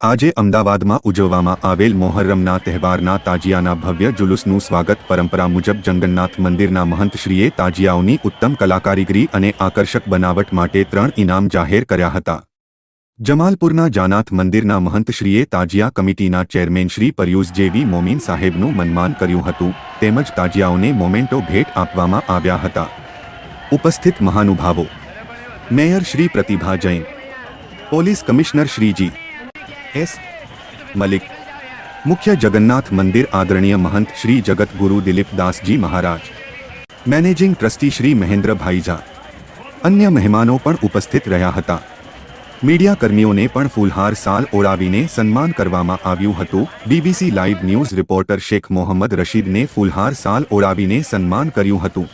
આજે અમદાવાદમાં ઉજવવામાં આવેલ મોહર્રમના તહેવારના તાજિયાના ભવ્ય જુલુસનું સ્વાગત પરંપરા મુજબ જંગન્નાથ મંદિરના મહંતશ્રીએ તાજિયાઓની ઉત્તમ કલાકારીગરી અને આકર્ષક બનાવટ માટે ત્રણ ઇનામ જાહેર કર્યા હતા. જમાલપુરના જાનાથ મંદિરના મહંતશ્રીએ તાજિયા કમિટીના ચેરમેન શ્રી પરયુષ જેવી મોમીન સાહેબનું મનમાન કર્યું હતું, તેમજ તાજિયાઓને મોમેન્ટો ભેટ આપવામાં આવ્યા હતા. ઉપસ્થિત મહાનુભાવો. Mayor Shri Pratibha Jain. Police commissioner Shriji. S. Malik. મુખ્ય જગન્નાથ મંદિર આદરણીય મહંત શ્રી જગત ગુરુ દિલીપ દાસજી મહારાજ. મેનેજિંગ ટ્રસ્ટી શ્રી મહેન્દ્રભાઈ ઝા અન્ય મહેમાનો પણ ઉપસ્થિત રહ્યા હતા. મીડિયાકર્મીઓને પણ ફૂલહાર સાલ ઓળાવીને સન્માન કરવામાં આવ્યું હતું. BBC live news reporter Sheikh Mohammad રશીદને ફૂલહાર સાલ ઓળાવીને સન્માન કર્યું હતું.